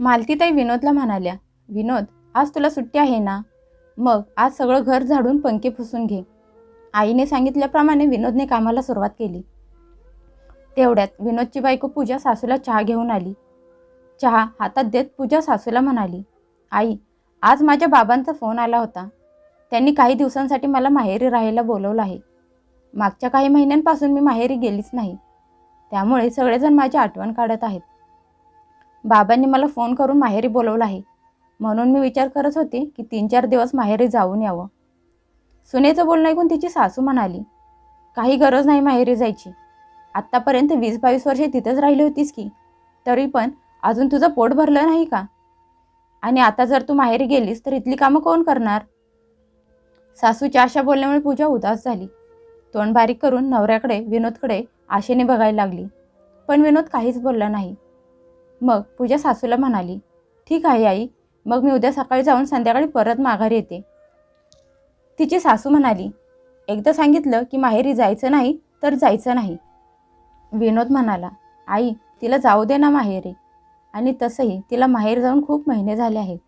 मालतीताई विनोदला म्हणाल्या विनोद आज तुला सुट्टी आहे ना? मग आज सगळं घर झाडून पंखे पुसून घे. आईने सांगितल्याप्रमाणे विनोदने कामाला सुरुवात केली. तेवढ्यात विनोदची बायको पूजा सासूला चहा घेऊन आली. चहा हातात देत पूजा सासूला म्हणाली आई आज माझ्या बाबांचा फोन आला होता. त्यांनी काही दिवसांसाठी मला माहेरी राहायला बोलवलं आहे. मागच्या काही महिन्यांपासून मी माहेरी गेलीच नाही. त्यामुळे सगळेजण माझी आठवण काढत आहेत. बाबांनी मला फोन करून माहेरी बोलवलं आहे. म्हणून मी विचार करत होते की तीन चार दिवस माहेरी जाऊन यावं. सुनेचं बोलणं ऐकून तिची सासू म्हणाली काही गरज नाही माहेरी जायची. आत्तापर्यंत वीस बावीस वर्षे तिथंच राहिली होतीस की? तरी पण अजून तुझं पोट भरलं नाही का? आणि आता जर तू माहेरी गेलीस तर इथली कामं कोण करणार? सासूच्या अशा बोलण्यामुळे पूजा उदास झाली. तोंड बारीक करून नवऱ्याकडे विनोदकडे आशेने बघायला लागली. पण विनोद काहीच बोलला नाही. मग पूजा सासूला म्हणाली ठीक आहे आई मग मी उद्या सकाळी जाऊन संध्याकाळी परत माघारी येते. तिची सासू म्हणाली एकदा सांगितलं की माहेरी जायचं नाही तर जायचं नाही. विनोद म्हणाला आई तिला जाऊ दे ना माहेरी. आणि तसंही तिला माहेर जाऊन खूप महिने झाले आहेत.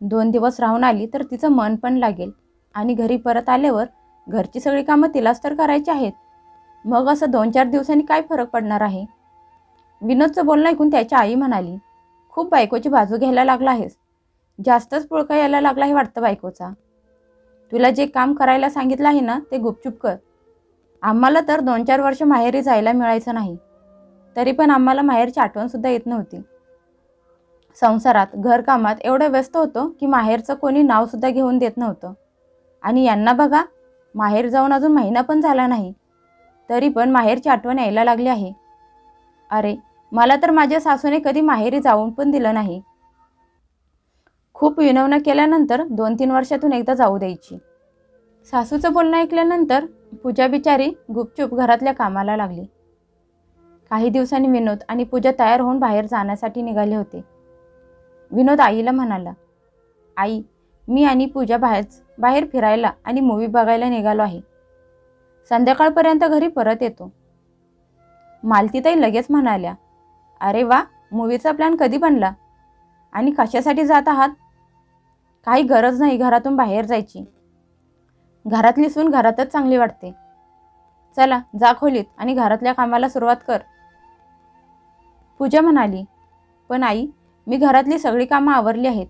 दोन दिवस राहून आली तर तिचं मन पण लागेल. आणि घरी परत आल्यावर घरची सगळी कामं तिलाच तर करायची आहेत. मग असं दोन चार दिवसांनी काय फरक पडणार आहे? विनोदचं बोलणं ऐकून त्याची आई म्हणाली खूप बायकोची बाजू घ्यायला लागला आहेस. जास्तच पुळका यायला लागला आहे वाटतं बायकोचा. तुला जे काम करायला सांगितलं आहे ना ते गुपचूप कर. आम्हाला तर दोन चार वर्ष माहेरी जायला मिळायचं नाही. तरी पण आम्हाला माहेरची आठवणसुद्धा येत नव्हती. संसारात घरकामात एवढं व्यस्त होतो की माहेरचं कोणी नावसुद्धा घेऊन देत नव्हतं. आणि यांना बघा माहेर जाऊन अजून महिना पण झाला नाही. तरी पण माहेरची आठवण यायला लागली आहे. अरे मला तर माझ्या सासूने कधी माहेरी जाऊन पण दिलं नाही. खूप विनवणं केल्यानंतर दोन तीन वर्षातून एकदा जाऊ द्यायची. सासूचं बोलणं ऐकल्यानंतर पूजा बिचारी गुपचूप घरातल्या कामाला लागली. काही दिवसांनी विनोद आणि पूजा तयार होऊन बाहेर जाण्यासाठी निघाले होते. विनोद आईला म्हणाला आई मी आणि पूजा बाहेर बाहेर फिरायला आणि मूवी बघायला निघालो आहे. संध्याकाळपर्यंत घरी परत येतो. मालतीताई लगेच म्हणाल्या अरे वा मूवीचा प्लॅन कधी बनला? आणि कशासाठी जात आहात? काही गरज नाही घरातून बाहेर जायची. घरातली सून घरातच चांगली वाटते. चला जा खोलीत आणि घरातल्या कामाला सुरुवात कर. पूजा म्हणाली पण आई मी घरातली सगळी कामं आवरली आहेत.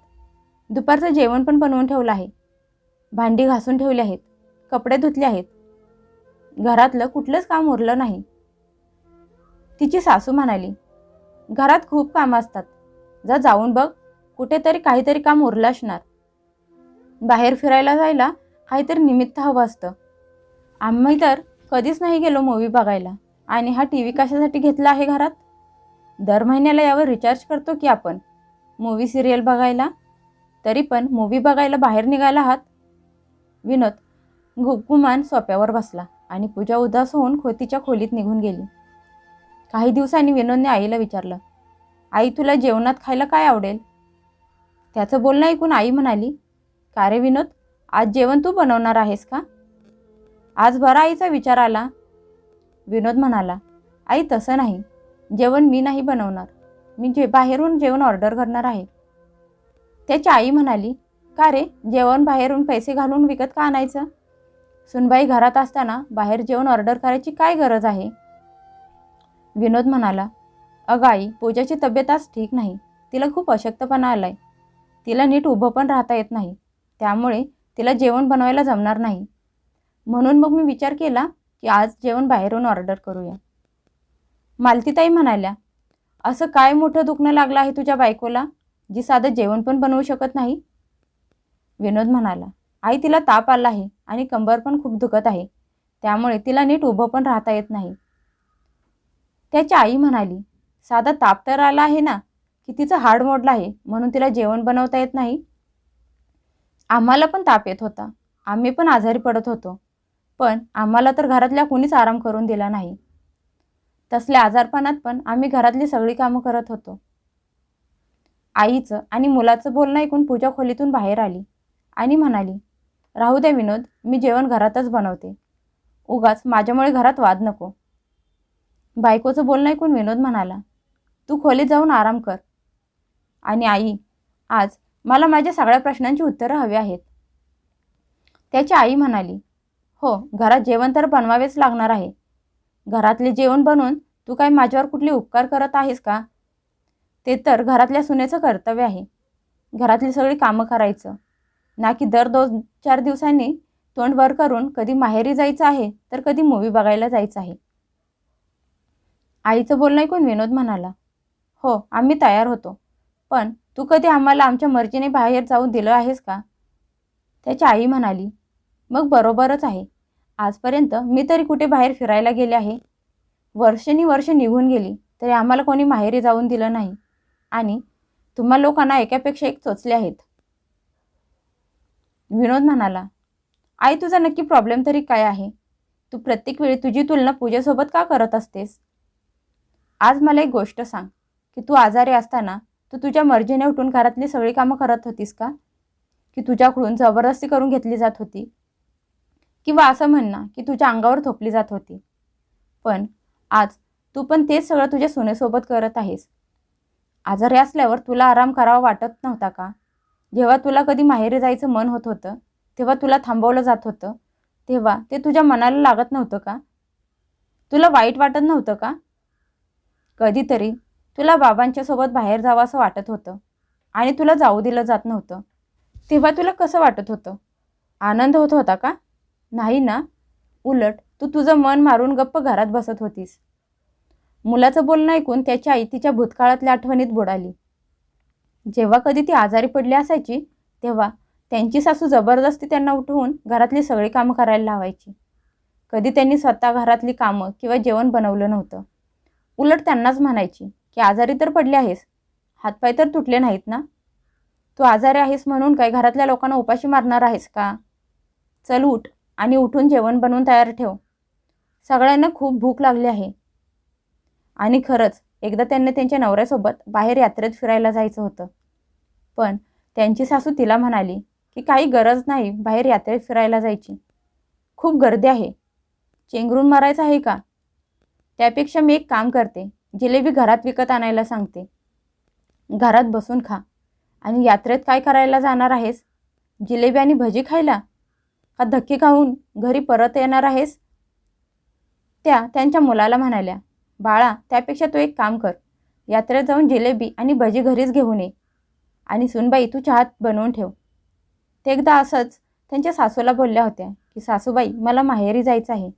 दुपारचं जेवण पण बनवून ठेवलं आहे. भांडी घासून ठेवली आहेत. कपडे धुतले आहेत. घरातलं कुठलंच काम उरलं नाही. तिची सासू म्हणाली घरात खूप कामं असतात. जा जाऊन बघ कुठेतरी काहीतरी काम उरलं असणार बाहेर फिरायला जायला काहीतरी निमित्त हवं असतं. आम्ही तर कधीच नाही गेलो मूवी बघायला. आणि हा टी व्ही कशासाठी घेतला आहे घरात? दर महिन्याला यावर रिचार्ज करतो की आपण? मूवी सिरियल बघायला? तरी पण मूवी बघायला बाहेर निघायला आहात? विनोद गुपगुमान सोप्यावर बसला आणि पूजा उदास होऊन खोतीच्या खोलीत निघून गेली. काही दिवसांनी विनोदने आईला विचारलं आई तुला जेवणात खायला काय आवडेल? त्याचं बोलणं ऐकून आई म्हणाली का रे विनोद आज जेवण तू बनवणार आहेस का? आज बरा आईचा विचार आला. विनोद म्हणाला आई तसं नाही. जेवण मी नाही बनवणार. मी जे बाहेरून जेवण ऑर्डर करणार आहे. त्याची आई म्हणाली का रे जेवण बाहेरून पैसे घालून विकत का आणायचं? सुनबाई घरात असताना बाहेर जेवण ऑर्डर करायची काय गरज आहे? विनोद म्हणाला अगं आई पूजाची तब्येत आज ठीक नाही. तिला खूप अशक्तपणा आलाय. तिला नीट उभं पण राहता येत नाही. त्यामुळे तिला जेवण बनवायला जमणार नाही. म्हणून मग मी विचार केला की आज जेवण बाहेरून ऑर्डर करूया. मालतीताई म्हणाल्या असं काय मोठं दुखणं लागलं आहे तुझ्या बायकोला जी साधं जेवण पण बनवू शकत नाही? विनोद म्हणाला आई तिला ताप आला आहे आणि कंबर पण खूप दुखत आहे. त्यामुळे तिला नीट उभं पण राहता येत नाही. त्याची आई म्हणाली साधा ताप तर आला आहे ना की तिचं हाड मोडलं आहे म्हणून तिला जेवण बनवता येत नाही? आम्हाला पण ताप येत होता. आम्ही पण आजारी पडत होतो. पण आम्हाला तर घरातल्या कुणीच आराम करून दिला नाही. तसल्या आजारपणात पण आम्ही घरातली सगळी कामं करत होतो. आईचं आणि मुलाचं बोलणं ऐकून पूजा खोलीतून बाहेर आली आणि म्हणाली राहू द्या विनोद मी जेवण घरातच बनवते. उगाच माझ्यामुळे घरात वाद नको. बायकोचं बोलणं ऐकून विनोद म्हणाला तू खोलीत जाऊन आराम कर. आणि आई आज मला माझ्या सगळ्या प्रश्नांची उत्तरं हवी आहेत. त्याची आई म्हणाली हो घरात जेवण तर बनवावेच लागणार आहे. घरातले जेवण बनवून तू काय माझ्यावर कुठले उपकार करत आहेस का? ते तर घरातल्या सुनेचं कर्तव्य आहे. घरातली सगळी कामं करायचं. ना की दर दोन चार दिवसांनी तोंड वर करून कधी माहेरी जायचं आहे तर कधी मूवी बघायला जायचं आहे. आईचं बोलणं ऐकून विनोद म्हणाला हो आम्ही तयार होतो. पण तू कधी आम्हाला आमच्या मर्जीने बाहेर जाऊन दिलं आहेस का? त्याची आई म्हणाली मग बरोबरच आहे. आजपर्यंत मी तरी कुठे बाहेर फिरायला गेले आहे. वर्षनी वर्ष निघून गेली तरी आम्हाला कोणी माहेरी जाऊन दिलं नाही. आणि तुम्हा लोकांना एकापेक्षा एक चोचले आहेत. विनोद म्हणाला आई तुझा नक्की प्रॉब्लेम तरी काय आहे? तू प्रत्येक वेळी तुझी तुलना पूजेसोबत का करत असतेस? आज मला एक गोष्ट सांग. की तू आजारी असताना तू तुझ्या मर्जीने उठून घरातली सगळी कामं करत होतीस का? की तुझ्याकडून जबरदस्ती करून घेतली जात होती? किंवा असं म्हणणं की तुझ्या अंगावर थोपली जात होती. पण आज तू पण तेच सगळं तुझ्या सुनेसोबत करत आहेस. आजारी असल्यावर तुला आराम करावा वाटत नव्हता का? जेव्हा तुला कधी माहेरी जायचं मन होत होतं तेव्हा तुला थांबवलं जात होतं तेव्हा ते तुझ्या मनाला लागत नव्हतं का? तुला वाईट वाटत नव्हतं का? कधीतरी तुला बाबांच्या सोबत बाहेर जावं असं वाटत होतं आणि तुला जाऊ दिलं जात नव्हतं. तेव्हा तुला कसं वाटत होतं? आनंद होत होता का? नाही ना. उलट तू तुझं मन मारून गप्प घरात बसत होतीस. मुलाचं बोलणं ऐकून त्याची आई तिच्या भूतकाळातल्या आठवणीत बुडाली. जेव्हा कधी ती आजारी पडली असायची तेव्हा त्यांची सासू जबरदस्ती त्यांना उठवून घरातली सगळी कामं करायला लावायची. कधी त्यांनी स्वतः घरातली कामं किंवा जेवण बनवलं नव्हतं. उलट त्यांनाच म्हणायची की आजारी तर पडले आहेस हातपाय तर तुटले नाहीत ना? तू आजारी आहेस म्हणून काय घरातल्या लोकांना उपाशी मारणार आहेस का? चल उठ आणि उठून जेवण बनवून तयार ठेव. सगळ्यांना खूप भूक लागली आहे. आणि खरंच एकदा त्यांनी त्यांच्या नवऱ्यासोबत बाहेर यात्रेत फिरायला जायचं होतं. पण त्यांची सासू तिला म्हणाली की काही गरज नाही बाहेर यात्रेत फिरायला जायची. खूप गर्दी आहे. चेंगरून मारायचं आहे का? त्यापेक्षा मी एक काम करते. जिलेबी घरात विकत आणायला सांगते. घरात बसून खा. आणि यात्रेत काय करायला जाणार आहेस? जिलेबी आणि भजी खायला? का धक्के खाऊन घरी परत येणार आहेस? त्या त्यांच्या मुलाला म्हणाल्या बाळा त्यापेक्षा तू एक काम कर. यात्रेत जाऊन जिलेबी आणि भजी घरीच घेऊन ये. आणि सुनबाई तू चहात बनवून ठेव. ते एकदा असंच त्यांच्या सासूला बोलल्या होत्या की सासूबाई मला माहेरी जायचं आहे.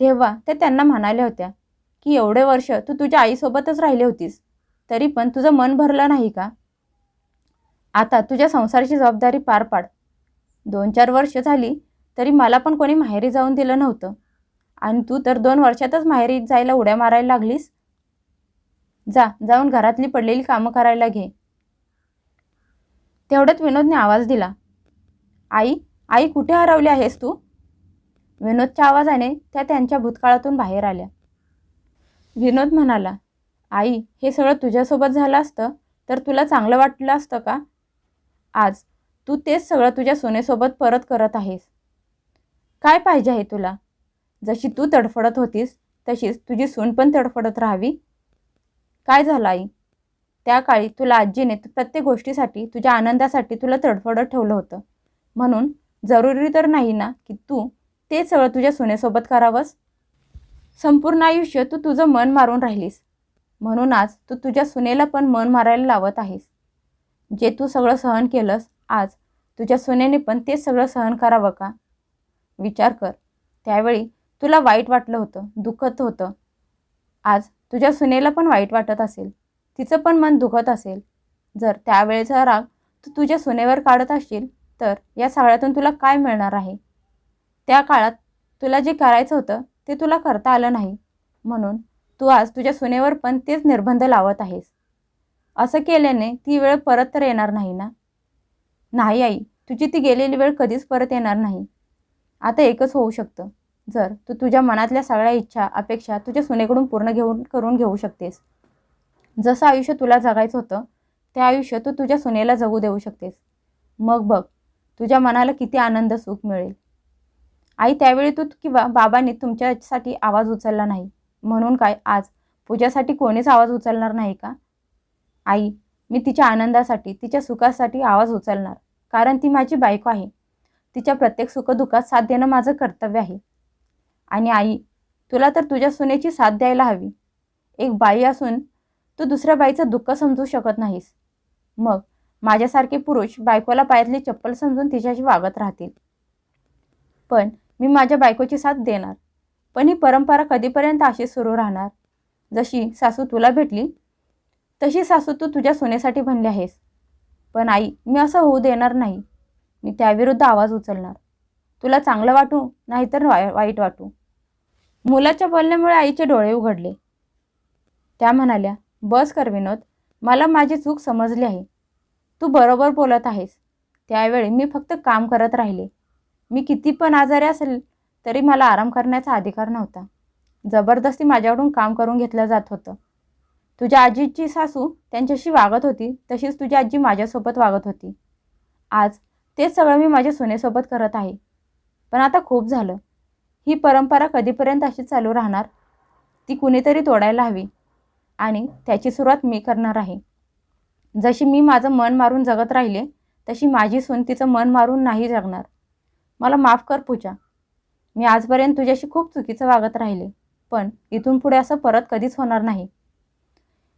तेव्हा ते त्यांना म्हणाल्या होत्या की एवढे वर्ष तू तुझ्या आईसोबतच राहिली होतीस तरी पण तुझं मन भरलं नाही का? आता तुझ्या संसाराची जबाबदारी पार पाड. दोन चार वर्ष झाली तरी मला पण कोणी माहेरी जाऊन दिलं नव्हतं. आणि तू तर दोन वर्षातच माहेरी जायला उड्या मारायला लागलीस. जा जाऊन घरातली पडलेली कामं करायला घे. तेवढ्यात विनोदने आवाज दिला आई आई कुठे हरवली आहेस तू? विनोदच्या आवाजाने त्या त्यांच्या भूतकाळातून बाहेर आल्या. विनोद म्हणाला आई हे सगळं तुझ्यासोबत झालं असतं? तर तुला चांगलं वाटलं असतं का? आज तू तेच सगळं तुझ्या सोनेसोबत परत करत आहेस. काय पाहिजे आहे तुला? जशी तू तडफडत होतीस तशीच तुझी सून पण तडफडत राहावी. काय झालं आई? त्या काळी तुला आजीने प्रत्येक गोष्टीसाठी तुझ्या आनंदासाठी तुला तडफडत ठेवलं होतं. म्हणून जरुरी तर नाही ना की तू ते सगळं तुझ्या सुनेसोबत करावंस? संपूर्ण आयुष्य तू तुझं मन मारून राहिलीस. म्हणून आज तू तुझ्या सुनेला पण मन मारायला लावत आहेस. जे तू सगळं सहन केलंस आज तुझ्या सुनेने पण ते सगळं सहन करावं का? विचार कर. त्यावेळी तुला वाईट वाटलं होतं दुखत होतं. आज तुझ्या सुनेला पण वाईट वाटत असेल. तिचं पण मन दुखत असेल. जर त्यावेळेचा राग तू तुझ्या सुनेवर काढत असशील तर या सगळ्यातून तुला काय मिळणार आहे? त्या काळात तुला जे करायचं होतं ते तुला करता आलं नाही. म्हणून तू आज तुझ्या सुनेवर पण तेच निर्बंध लावत आहेस. असं केल्याने ती वेळ परत तर येणार नाही ना? नाही आई तुझी ती गेलेली वेळ कधीच परत येणार नाही. आता एकच होऊ शकतं. जर तू तुझ्या मनातल्या सगळ्या इच्छा अपेक्षा तुझ्या सुनेकडून पूर्ण घेऊन करून घेऊ शकतेस. जसं आयुष्य तुला जगायचं होतं ते आयुष्य तू तुझ्या सुनेला जगू देऊ शकतेस. मग बघ तुझ्या मनाला किती आनंद सुख मिळेल. आई त्यावेळी तू किंवा बाबांनी तुमच्यासाठी आवाज उचलला नाही? म्हणून काय आज? पूजासाठी कोणीच आवाज उचलणार नाही का? आई मी तिच्या आनंदासाठी तिच्या सुखासाठी आवाज उचलणार कारण ती माझी बायको आहे. तिच्या प्रत्येक सुखदुःखात साथ देणं माझं कर्तव्य आहे. आणि आई तुला तर तुझ्या सुनेची साथ द्यायला हवी. एक बाई असून तू दुसऱ्या बाईचं दुःख समजू शकत नाहीस. मग माझ्यासारखे पुरुष बायकोला पायातली चप्पल समजून तिच्याशी वागत राहतील. पण मी माझ्या बायकोची साथ देणार. पण ही परंपरा कधीपर्यंत अशी सुरू राहणार? जशी सासू तुला भेटली तशी सासू तू तुझ्या सुनेसाठी बनली आहेस. पण आई मी असं होऊ देणार नाही. मी त्याविरुद्ध आवाज उचलणार. तुला चांगलं वाटू नाहीतर वाय वाईट वाटू. मुलाच्या बोलण्यामुळे आईचे डोळे उघडले. त्या म्हणाल्या बस कर विनोद मला माझी चूक समजली आहे. तू बरोबर बोलत आहेस. त्यावेळी मी फक्त काम करत राहिले. मी किती पण आजारी असेल तरी मला आराम करण्याचा अधिकार नव्हता. जबरदस्ती माझ्याकडून काम करून घेतलं जात होतं. तुझ्या आजीची सासू त्यांच्याशी वागत होती तशीच तुझी आजी माझ्यासोबत वागत होती. आज तेच सगळं मी माझ्या सुनेसोबत करत आहे. पण आता खूप झालं. ही परंपरा कधीपर्यंत अशी चालू राहणार? ती कुणीतरी तोडायला हवी. आणि त्याची सुरुवात मी करणार आहे. जशी मी माझं मन मारून जगत राहिले तशी माझी सून तिचं मन मारून नाही जगणार. मला माफ कर पूजा. मी आजपर्यंत तुझ्याशी खूप चुकीचं वागत राहिले पण इथून पुढे असं परत कधीच होणार नाही.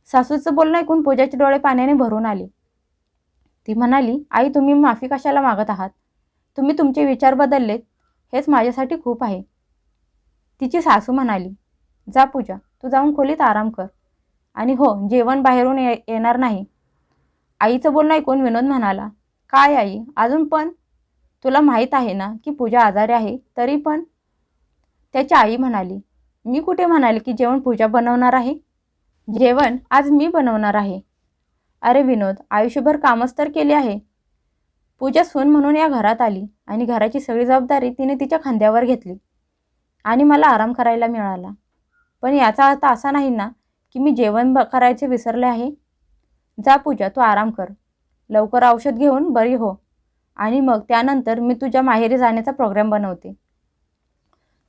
सासूचं बोलणं ऐकून पूजाचे डोळे पाण्याने भरून आले. ती म्हणाली आई तुम्ही माफी कशाला मागत आहात? तुम्ही तुमचे विचार बदललेत. हेच माझ्यासाठी खूप आहे. तिची सासू म्हणाली जा पूजा तू जाऊन खोलीत आराम कर. आणि हो जेवण बाहेरून ये येणार नाही. आईचं बोलणं ऐकून विनोद म्हणाला काय आई अजून पण तुला माहीत आहे ना की पूजा आजारी आहे तरी पण त्याची आई म्हणाली मी कुठे म्हणाले की जेवण पूजा बनवणार आहे? जेवण आज मी बनवणार आहे. अरे विनोद आयुष्यभर कामच तर केले आहे. पूजा सून म्हणून या घरात आली आणि घराची सगळी जबाबदारी तिने तिच्या खांद्यावर घेतली आणि मला आराम करायला मिळाला. पण याचा अर्थ असा नाही ना की मी जेवण ब करायचे विसरले आहे? जा पूजा तू आराम कर. लवकर औषध घेऊन बरी हो. आणि मग त्यानंतर मी तुझ्या माहेरी जाण्याचा प्रोग्राम बनवते.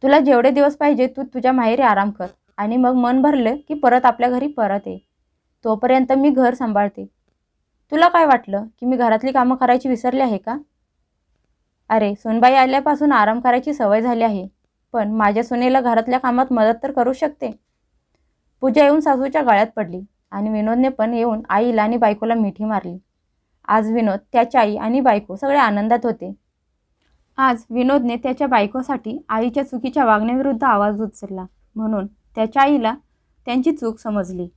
तुला जेवढे दिवस पाहिजे तू तुझ्या माहेरी आराम कर. आणि मग मन भरलं की परत आपल्या घरी परत ये. तोपर्यंत मी घर सांभाळते. तुला काय वाटलं? की मी घरातली कामं करायची विसरली आहे का? अरे सोनबाई आल्यापासून आराम करायची सवय झाली आहे. पण माझ्या सुनेला घरातल्या कामात मदत तर करू शकते. पूजा येऊन सासूच्या गळ्यात पडली आणि विनोदने पण येऊन आईला आणि बायकोला मिठी मारली. आज विनोद त्याची आई आणि बायको सगळे आनंदात होते. आज विनोदने त्याच्या बायकोसाठी आईच्या चुकीच्या वागण्याविरुद्ध आवाज उचलला म्हणून त्याच्या आईला त्यांची चूक समजली.